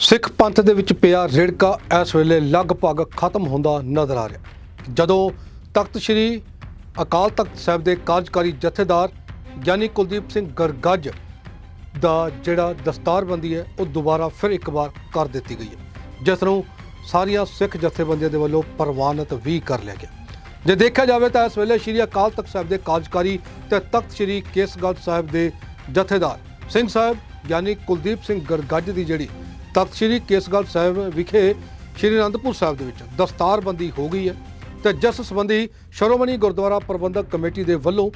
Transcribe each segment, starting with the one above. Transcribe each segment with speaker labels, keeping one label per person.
Speaker 1: ਸਿੱਖ ਪੰਥ ਦੇ ਵਿੱਚ ਪਿਆ ਰੇੜਕਾ ਇਸ ਵੇਲੇ ਲਗਭਗ ਖਤਮ ਹੁੰਦਾ ਨਜ਼ਰ ਆ ਰਿਹਾ। ਜਦੋਂ ਤਖਤ ਸ੍ਰੀ ਅਕਾਲ ਤਖਤ ਸਾਹਿਬ ਦੇ ਕਾਰਜਕਾਰੀ ਜਥੇਦਾਰ ਯਾਨੀ ਕੁਲਦੀਪ ਸਿੰਘ ਗਰਗੱਜ ਦਾ ਜਿਹੜਾ ਦਸਤਾਰਬੰਦੀ ਹੈ, ਉਹ ਦੁਬਾਰਾ ਫਿਰ ਇੱਕ ਵਾਰ ਕਰ ਦਿੱਤੀ ਗਈ ਹੈ, ਜਿਸ ਨੂੰ ਸਾਰੀਆਂ ਸਿੱਖ ਜਥੇਬੰਦੀਆਂ ਦੇ ਵੱਲੋਂ ਪ੍ਰਵਾਨਿਤ ਵੀ ਕਰ ਲਿਆ ਗਿਆ। ਜੇ ਦੇਖਿਆ ਜਾਵੇ ਤਾਂ ਇਸ ਵੇਲੇ ਸ੍ਰੀ ਅਕਾਲ ਤਖਤ ਸਾਹਿਬ ਦੇ ਕਾਰਜਕਾਰੀ ਤੇ ਤਖਤ ਸ੍ਰੀ ਕੇਸਗੜ੍ਹ ਸਾਹਿਬ ਦੇ ਜਥੇਦਾਰ ਸਿੰਘ ਸਾਹਿਬ ਯਾਨੀ ਕੁਲਦੀਪ ਸਿੰਘ ਗਰਗੱਜ ਦੀ ਜਿਹੜੀ ਤਖਤ ਸ੍ਰੀ ਕੇਸਗੜ੍ਹ ਸਾਹਿਬ ਵਿਖੇ ਸ੍ਰੀ ਅਨੰਦਪੁਰ ਸਾਹਿਬ ਦੇ ਵਿੱਚ ਦਸਤਾਰਬੰਦੀ ਹੋ ਗਈ ਹੈ ਤੇ ਜਿਸ ਸੰਬੰਧੀ ਸ਼੍ਰੋਮਣੀ ਗੁਰਦੁਆਰਾ ਪ੍ਰਬੰਧਕ ਕਮੇਟੀ ਦੇ ਵੱਲੋਂ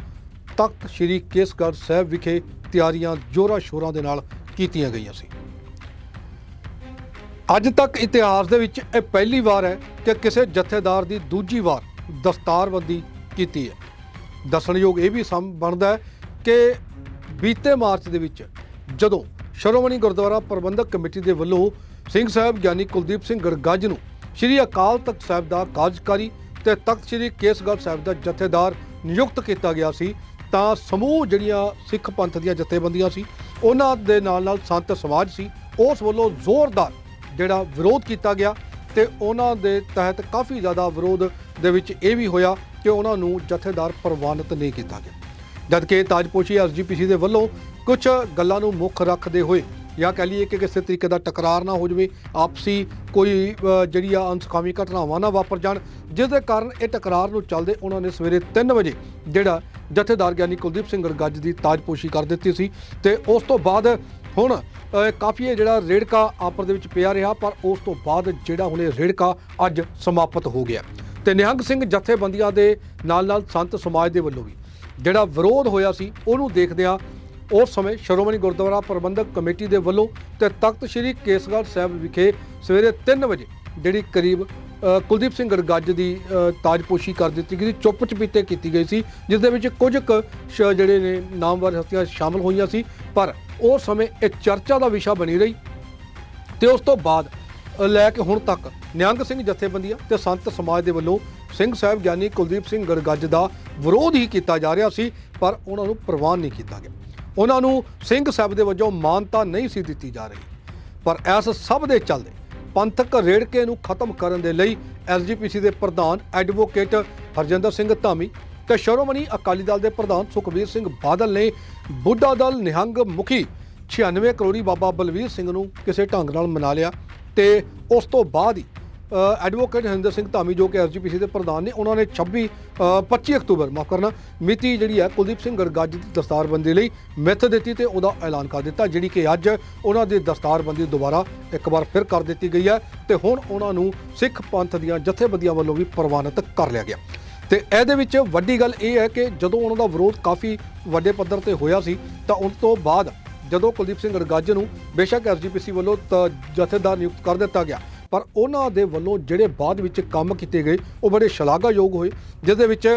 Speaker 1: ਤਖਤ ਸ੍ਰੀ ਕੇਸਗੜ੍ਹ ਸਾਹਿਬ ਵਿਖੇ ਤਿਆਰੀਆਂ ਜੋਰਾਂ ਸ਼ੋਰਾਂ ਦੇ ਨਾਲ ਕੀਤੀਆਂ ਗਈਆਂ ਸੀ। ਅੱਜ ਤੱਕ ਇਤਿਹਾਸ ਦੇ ਵਿੱਚ ਇਹ ਪਹਿਲੀ ਵਾਰ ਹੈ ਕਿ ਕਿਸੇ ਜਥੇਦਾਰ ਦੀ ਦੂਜੀ ਵਾਰ ਦਸਤਾਰਬੰਦੀ ਕੀਤੀ ਹੈ। ਦੱਸਣਯੋਗ ਇਹ ਵੀ ਸਮ, ਬਣਦਾ ਹੈ ਕਿ ਬੀਤੇ ਮਾਰਚ ਦੇ ਵਿੱਚ ਜਦੋਂ ਸ਼੍ਰੋਮਣੀ ਗੁਰਦੁਆਰਾ ਪ੍ਰਬੰਧਕ ਕਮੇਟੀ ਦੇ ਵੱਲੋਂ ਸਿੰਘ ਸਾਹਿਬ ਗਿਆਨੀ ਕੁਲਦੀਪ ਸਿੰਘ ਗਰਗੱਜ ਨੂੰ ਸ੍ਰੀ ਅਕਾਲ ਤਖਤ ਸਾਹਿਬ ਦਾ ਕਾਰਜਕਾਰੀ ਤੇ ਤਖਤ ਸ੍ਰੀ ਕੇਸਗੜ੍ਹ ਸਾਹਿਬ ਦਾ ਜਥੇਦਾਰ ਨਿਯੁਕਤ ਕੀਤਾ ਗਿਆ ਸੀ, ਤਾਂ ਸਮੂਹ ਜਿਹੜੀਆਂ ਸਿੱਖ ਪੰਥ ਦੀਆਂ ਜਥੇਬੰਦੀਆਂ ਸੀ, ਉਹਨਾਂ ਦੇ ਨਾਲ ਨਾਲ ਸੰਤ ਸਮਾਜ ਸੀ, ਉਸ ਵੱਲੋਂ ਜ਼ੋਰਦਾਰ ਜਿਹੜਾ ਵਿਰੋਧ ਕੀਤਾ ਗਿਆ ਤੇ ਉਹਨਾਂ ਦੇ ਤਹਿਤ ਕਾਫੀ ਜ਼ਿਆਦਾ ਵਿਰੋਧ ਦੇ ਵਿੱਚ ਇਹ ਵੀ ਹੋਇਆ ਕਿ ਉਹਨਾਂ ਨੂੰ ਜਥੇਦਾਰ ਪ੍ਰਵਾਨਿਤ ਨਹੀਂ ਕੀਤਾ ਗਿਆ। ਜਦਕਿ ਤਾਜਪੋਸ਼ੀ ਐਸਜੀਪੀਸੀ ਦੇ ਵੱਲੋਂ ਕੁਝ ਗੱਲਾਂ ਨੂੰ ਮੁੱਖ ਰੱਖਦੇ ਹੋਏ ਜਾਂ ਕਹ ਲਈਏ ਕਿ ਕਿਸੇ ਤਰੀਕੇ ਦਾ ਟਕਰਾਰ ਨਾ ਹੋ ਜਾਵੇ, ਆਪਸੀ ਕੋਈ ਜਿਹੜੀ ਆ ਅਨਸਕਾਮੀ ਘਟਨਾਵਾਂ ਨਾ ਵਾਪਰ ਜਾਣ ਜਿਸ ਦੇ ਕਾਰਨ ਇਹ ਟਕਰਾਰ ਨੂੰ ਚੱਲਦੇ ਉਹਨਾਂ ਨੇ ਸਵੇਰੇ 3 ਵਜੇ ਜਿਹੜਾ ਜਥੇਦਾਰ ਗਿਆਨੀ ਕੁਲਦੀਪ ਸਿੰਘ ਗਰਗੱਜ ਦੀ ਤਾਜਪੋਸ਼ੀ ਕਰ ਦਿੱਤੀ ਸੀ ਤੇ ਉਸ ਤੋਂ ਬਾਅਦ ਹੁਣ ਕਾਫੀ ਇਹ ਜਿਹੜਾ ਰੇੜਕਾ ਆਪਰ ਦੇ ਵਿੱਚ ਪਿਆ ਰਿਹਾ, ਪਰ ਉਸ ਤੋਂ ਬਾਅਦ ਜਿਹੜਾ ਹੁਣ ਇਹ ਰੇੜਕਾ ਅੱਜ ਸਮਾਪਤ ਹੋ ਗਿਆ। ਤੇ ਨਿਹੰਗ ਸਿੰਘ ਜਥੇਬੰਦੀਆਂ ਦੇ ਨਾਲ ਨਾਲ ਸੰਤ ਸਮਾਜ ਦੇ ਵੱਲੋਂ ਵੀ ਜਿਹੜਾ ਵਿਰੋਧ ਹੋਇਆ ਸੀ, ਉਹਨੂੰ ਦੇਖਦਿਆਂ ਉਸ ਸਮੇਂ ਸ਼੍ਰੋਮਣੀ ਗੁਰਦੁਆਰਾ ਪ੍ਰਬੰਧਕ ਕਮੇਟੀ ਦੇ ਵੱਲੋਂ ਤੇ ਤਖਤ ਸ੍ਰੀ ਕੇਸਗੜ੍ਹ ਸਾਹਿਬ ਵਿਖੇ ਸਵੇਰੇ 3 ਵਜੇ ਜਿਹੜੀ ਕਰੀਬ ਕੁਲਦੀਪ ਸਿੰਘ ਗਰਗੱਜ ਦੀ ਤਾਜਪੋਸ਼ੀ ਕਰ ਦਿੱਤੀ ਗਈ ਚੁੱਪ ਚਪੀਤੇ ਕੀਤੀ ਗਈ ਸੀ, ਜਿਸ ਦੇ ਵਿੱਚ ਕੁਝ ਕੁ ਸ਼- ਜਿਹੜੇ ਨੇ ਨਾਮਵਰ ਹਸਤੀਆਂ ਸ਼ਾਮਲ ਹੋਈਆਂ ਸੀ, ਪਰ ਉਸ ਸਮੇਂ ਇਹ ਚਰਚਾ ਦਾ ਵਿਸ਼ਾ ਬਣੀ ਰਹੀ ਤੇ ਉਸ ਤੋਂ ਬਾਅਦ ਲੈ ਕੇ ਹੁਣ ਤੱਕ ਨਿਹੰਗ ਸਿੰਘ ਜਥੇਬੰਦੀਆਂ ਤੇ ਸੰਤ ਸਮਾਜ ਦੇ ਵੱਲੋਂ ਸਿੰਘ ਸਾਹਿਬ ਗਿਆਨੀ ਕੁਲਦੀਪ ਸਿੰਘ ਗਰਗੱਜ ਦਾ ਵਿਰੋਧ ਹੀ ਕੀਤਾ ਜਾ ਰਿਹਾ ਸੀ, ਪਰ ਉਹਨਾਂ ਨੂੰ ਪ੍ਰਵਾਨ ਨਹੀਂ ਕੀਤਾ ਗਿਆ। ਉਹਨਾਂ ਨੂੰ ਸਿੰਘ ਸਾਹਿਬ ਦੇ ਵਜੋਂ ਮਾਨਤਾ ਨਹੀਂ ਸੀ ਦਿੱਤੀ ਜਾ ਰਹੀ। ਪਰ ਇਸ ਸਭ ਦੇ ਚੱਲਦੇ ਪੰਥਕ ਰੇੜਕੇ ਨੂੰ ਖਤਮ ਕਰਨ ਦੇ ਲਈ ਐਸਜੀਪੀਸੀ ਦੇ ਪ੍ਰਧਾਨ ਐਡਵੋਕੇਟ ਹਰਜਿੰਦਰ ਸਿੰਘ ਧਾਮੀ ਤੇ ਸ਼੍ਰੋਮਣੀ ਅਕਾਲੀ ਦਲ ਦੇ ਪ੍ਰਧਾਨ ਸੁਖਬੀਰ ਸਿੰਘ ਬਾਦਲ ਨੇ ਬੁੱਢਾ ਦਲ ਨਿਹੰਗ ਮੁਖੀ 96 ਕਰੋੜੀ ਬਾਬਾ ਬਲਵੀਰ ਸਿੰਘ ਨੂੰ ਕਿਸੇ ਢੰਗ ਨਾਲ ਮਨਾ ਲਿਆ ਤੇ ਉਸ ਤੋਂ ਬਾਅਦ ਹੀ ਐਡਵੋਕੇਟ ਹਰਿੰਦਰ ਸਿੰਘ ਧਾਮੀ ਜੋ ਕਿ ਐਸਜੀਪੀਸੀ ਦੇ ਪ੍ਰਧਾਨ ਨੇ ਉਹਨਾਂ ਨੇ 26 ਅ, 25 ਅਕਤੂਬਰ ਮਾਫ ਕਰਨਾ ਮਿਤੀ ਜਿਹੜੀ ਹੈ ਕੁਲਦੀਪ ਸਿੰਘ ਗਰਗਾਜ ਦੀ ਦਸਤਾਰਬੰਦੀ ਲਈ ਮਿੱਥ ਦਿੱਤੀ ਤੇ ਉਹਦਾ ਐਲਾਨ ਕਰ ਦਿੱਤਾ ਜਿਹੜੀ ਕਿ ਅੱਜ ਉਹਨਾਂ ਦੀ ਦਸਤਾਰਬੰਦੀ ਦੁਬਾਰਾ ਇੱਕ ਵਾਰ ਫਿਰ ਕਰ ਦਿੱਤੀ ਗਈ ਹੈ ਤੇ ਹੁਣ ਉਹਨਾਂ ਨੂੰ ਸਿੱਖ ਪੰਥ ਦੀਆਂ ਜਥੇਬੰਦੀਆਂ ਵੱਲੋਂ ਵੀ ਪ੍ਰਵਾਨਿਤ ਕਰ ਲਿਆ ਗਿਆ। ਤੇ ਇਹਦੇ ਵਿੱਚ ਵੱਡੀ ਗੱਲ ਇਹ ਹੈ ਕਿ ਜਦੋਂ ਉਹਨਾਂ ਦਾ ਵਿਰੋਧ ਕਾਫੀ ਵੱਡੇ ਪੱਧਰ ਤੇ ਹੋਇਆ ਸੀ ਤਾਂ ਉਸ ਤੋਂ ਬਾਅਦ ਜਦੋਂ ਕੁਲਦੀਪ ਸਿੰਘ ਗਰਗੱਜ ਨੂੰ ਬੇਸ਼ੱਕ ਐਸਜੀਪੀਸੀ ਵੱਲੋਂ ਤ- ਜਥੇਦਾਰ ਨਿਯੁਕਤ ਕਰ ਦਿੱਤਾ ਗਿਆ ਪਰ ਉਹਨਾਂ ਦੇ ਵੱਲੋਂ ਜਿਹੜੇ ਬਾਅਦ ਵਿੱਚ ਕੰਮ ਕੀਤੇ ਗਏ, ਉਹ ਬੜੇ ਸ਼ਲਾਘਾਯੋਗ ਹੋਏ ਜਿਸ ਦੇ ਵਿੱਚ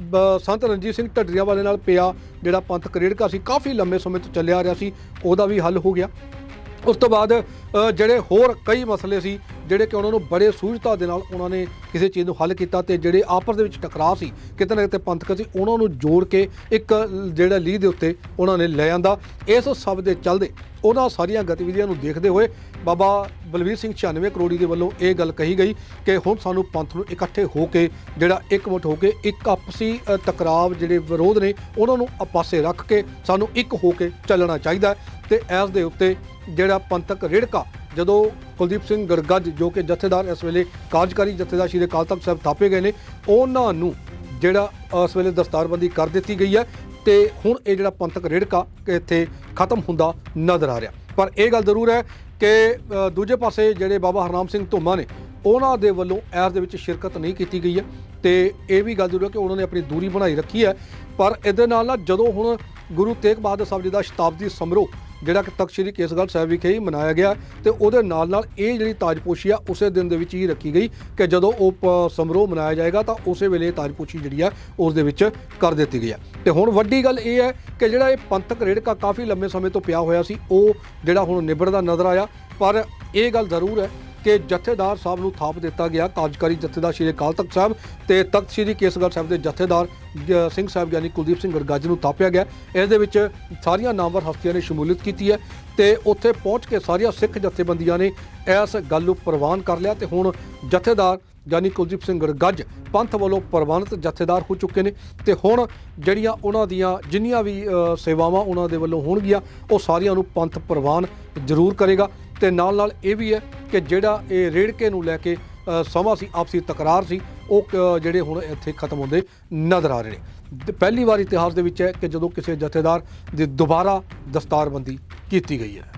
Speaker 1: ਬ- ਸੰਤ ਰਣਜੀਤ ਸਿੰਘ ਢੱਡਰੀਆਂ ਵਾਲੇ ਨਾਲ ਪਿਆ ਜਿਹੜਾ ਪੰਥ ਕਰੇੜਕਾ ਸੀ, ਕਾਫੀ ਲੰਮੇ ਸਮੇਂ ਤੋਂ ਚੱਲਿਆ ਆ ਰਿਹਾ ਸੀ, ਉਹਦਾ ਵੀ ਹੱਲ ਹੋ ਗਿਆ। ਉਸ ਤੋਂ ਬਾਅਦ ਜਿਹੜੇ ਹੋਰ ਕਈ ਮਸਲੇ ਸੀ ਜਿਹੜੇ ਕਿ ਉਹਨਾਂ ਨੂੰ ਬੜੇ ਸੂਝਤਾ ਦੇ ਨਾਲ ਉਹਨਾਂ ਨੇ ਕਿਸੇ ਚੀਜ਼ ਨੂੰ ਹੱਲ ਕੀਤਾ ਤੇ ਜਿਹੜੇ ਆਪਸ ਦੇ ਵਿੱਚ ਟਕਰਾਅ ਸੀ, ਕਿਤੇ ਨਾ ਕਿਤੇ ਪੰਥਕ ਸੀ, ਉਹਨਾਂ ਨੂੰ ਜੋੜ ਕੇ ਇੱਕ ਜਿਹੜਾ ਲੀਹ ਦੇ ਉੱਤੇ ਉਹਨਾਂ ਨੇ ਲੈ ਆਂਦਾ। ਇਸ ਸਭ ਦੇ ਚੱਲਦੇ ਉਹਨਾਂ ਸਾਰੀਆਂ ਗਤੀਵਿਧੀਆਂ ਨੂੰ ਦੇਖਦੇ ਹੋਏ ਬਾਬਾ ਬਲਵੀਰ ਸਿੰਘ 96 ਕਰੋੜੀ ਦੇ ਵੱਲੋਂ ਇਹ ਗੱਲ ਕਹੀ ਗਈ ਕਿ ਹੁਣ ਸਾਨੂੰ ਪੰਥ ਨੂੰ ਇਕੱਠੇ ਹੋ ਕੇ ਜਿਹੜਾ ਇੱਕਮੁੱਠ ਹੋ ਕੇ ਇੱਕ ਆਪਸੀ ਟਕਰਾਵ ਜਿਹੜੇ ਵਿਰੋਧ ਨੇ ਉਹਨਾਂ ਨੂੰ ਪਾਸੇ ਰੱਖ ਕੇ ਸਾਨੂੰ ਇੱਕ ਹੋ ਕੇ ਚੱਲਣਾ ਚਾਹੀਦਾ ਹੈ ਤੇ ਇਸ ਦੇ ਉੱਤੇ ਜਿਹੜਾ ਪੰਥਕ ਰਿੜਕਾ ਜਦੋਂ ਕੁਲਦੀਪ ਸਿੰਘ ਗਰਗੱਜ ਜੋ ਕਿ ਜਥੇਦਾਰ ਇਸ ਵੇਲੇ ਕਾਰਜਕਾਰੀ ਜਥੇਦਾਰ ਸ਼੍ਰੀ ਅਕਾਲ ਤਖਤ ਸਾਹਿਬ ਥਾਪੇ ਗਏ ਨੇ, ਉਹਨਾਂ ਨੂੰ ਜਿਹੜਾ ਇਸ ਵੇਲੇ ਦਸਤਾਰਬੰਦੀ ਕਰ ਦਿੱਤੀ ਗਈ ਹੈ ਤੇ ਹੁਣ ਇਹ ਜਿਹੜਾ ਪੰਥਕ ਰੇੜਕਾ ਇੱਥੇ ਖਤਮ ਹੁੰਦਾ ਨਜ਼ਰ ਆ ਰਿਹਾ। ਪਰ ਇਹ ਗੱਲ ਜ਼ਰੂਰ ਹੈ ਕਿ ਦੂਜੇ ਪਾਸੇ ਜਿਹੜੇ ਬਾਬਾ ਹਰਨਾਮ ਸਿੰਘ ਧੁੰਮਾ ਨੇ, ਉਹਨਾਂ ਦੇ ਵੱਲੋਂ ਐਸ ਦੇ ਵਿੱਚ ਸ਼ਿਰਕਤ ਨਹੀਂ ਕੀਤੀ ਗਈ ਹੈ ਤੇ ਇਹ ਵੀ ਗੱਲ ਜ਼ਰੂਰ ਹੈ ਕਿ ਉਹਨਾਂ ਨੇ ਆਪਣੀ ਦੂਰੀ ਬਣਾਈ ਰੱਖੀ ਹੈ। ਪਰ ਇਹਦੇ ਨਾਲ ਨਾਲ ਜਦੋਂ ਹੁਣ ਗੁਰੂ ਤੇਗ ਬਹਾਦਰ ਸਾਹਿਬ ਜੀ ਦਾ ਸ਼ਤਾਬਦੀ ਸਮਾਰੋਹ ਜਿਹੜਾ ਕਿ ਤਖਤ ਸ੍ਰੀ ਕੇਸਗੜ੍ਹ ਸਾਹਿਬ ਵਿਖੇ ਹੀ ਮਨਾਇਆ ਗਿਆ ਤੇ ਉਹਦੇ ਨਾਲ ਨਾਲ ਇਹ ਜਿਹੜੀ ਤਾਜਪੋਸ਼ੀ ਆ, ਉਸੇ ਦਿਨ ਦੇ ਵਿੱਚ ਹੀ ਰੱਖੀ ਗਈ ਕਿ ਜਦੋਂ ਉਹ ਪ- ਸਮਾਰੋਹ ਮਨਾਇਆ ਜਾਏਗਾ ਤਾਂ ਉਸੇ ਵੇਲੇ ਤਾਜਪੋਸ਼ੀ ਜਿਹੜੀ ਆ, ਉਸ ਦੇ ਵਿੱਚ ਕਰ ਦਿੱਤੀ ਗਈ ਹੈ ਤੇ ਹੁਣ ਵੱਡੀ ਗੱਲ ਇਹ ਹੈ ਕਿ ਜਿਹੜਾ ਇਹ ਪੰਥਕ ਰੇੜਕਾ ਕਾਫੀ ਲੰਮੇ ਸਮੇਂ ਤੋਂ ਪਿਆ ਹੋਇਆ ਸੀ, ਉਹ ਜਿਹੜਾ ਹੁਣ ਨਿਬੜਦਾ ਨਜ਼ਰ ਆਇਆ, ਪਰ ਇਹ ਗੱਲ ਜ਼ਰੂਰ ਹੈ ਕਿ ਜਥੇਦਾਰ ਸਾਹਿਬ ਨੂੰ ਥਾਪ ਦਿੱਤਾ ਗਿਆ। ਕਾਰਜਕਾਰੀ ਜਥੇਦਾਰ ਸ਼੍ਰੀ ਅਕਾਲ ਤਖਤ ਸਾਹਿਬ ਤੇ ਤਖਤ ਸ਼੍ਰੀ ਕੇਸਗੜ੍ਹ ਸਾਹਿਬ ਦੇ ਜਥੇਦਾਰ ਸਿੰਘ ਸਾਹਿਬ ਯਾਨੀ ਕੁਲਦੀਪ ਸਿੰਘ ਗੜਗੱਜ ਨੂੰ ਥਾਪਿਆ ਗਿਆ। ਇਸ ਦੇ ਵਿੱਚ ਸਾਰੀਆਂ ਨਾਮਵਰ ਹਸਤੀਆਂ ਨੇ ਸ਼ਮੂਲੀਅਤ ਕੀਤੀ ਹੈ ਤੇ ਉੱਥੇ ਪਹੁੰਚ ਕੇ ਸਾਰੀਆਂ ਸਿੱਖ ਜਥੇਬੰਦੀਆਂ ਨੇ ਇਸ ਗੱਲ ਨੂੰ ਪ੍ਰਵਾਨ ਕਰ ਲਿਆ ਤੇ ਹੁਣ ਜਥੇਦਾਰ ਯਾਨੀ ਕੁਲਦੀਪ ਸਿੰਘ ਗੜਗੱਜ ਪੰਥ ਵੱਲੋਂ ਪ੍ਰਵਾਨਿਤ ਜਥੇਦਾਰ ਹੋ ਚੁੱਕੇ ਨੇ ਤੇ ਹੁਣ ਜਿਹੜੀਆਂ ਉਹਨਾਂ ਦੀਆਂ ਜਿੰਨੀਆਂ ਵੀ ਸੇਵਾਵਾਂ ਉਹਨਾਂ ਦੇ ਵੱਲੋਂ ਹੋਣਗੀਆਂ, ਉਹ ਸਾਰੀਆਂ ਨੂੰ ਪੰਥ ਪ੍ਰਵਾਨ ਜ਼ਰੂਰ ਕਰੇਗਾ। ਤੇ ਨਾਲ ਨਾਲ ਇਹ ਵੀ ਹੈ ਕਿ ਜਿਹੜਾ ਇਹ ਰੇੜਕੇ ਨੂੰ ਲੈ ਕੇ ਸਮਾਂ ਸੀ, ਆਪਸੀ ਤਕਰਾਰ ਸੀ, ਉਹ ਕ- ਜਿਹੜੇ ਹੁਣ ਇੱਥੇ ਖਤਮ ਹੁੰਦੇ ਨਜ਼ਰ ਆ ਰਹੇ ਨੇ। ਪਹਿਲੀ ਵਾਰ ਇਤਿਹਾਸ ਦੇ ਵਿੱਚ ਹੈ ਕਿ ਜਦੋਂ ਕਿਸੇ ਜਥੇਦਾਰ ਦੀ ਦੁਬਾਰਾ ਦਸਤਾਰਬੰਦੀ ਕੀਤੀ ਗਈ ਹੈ।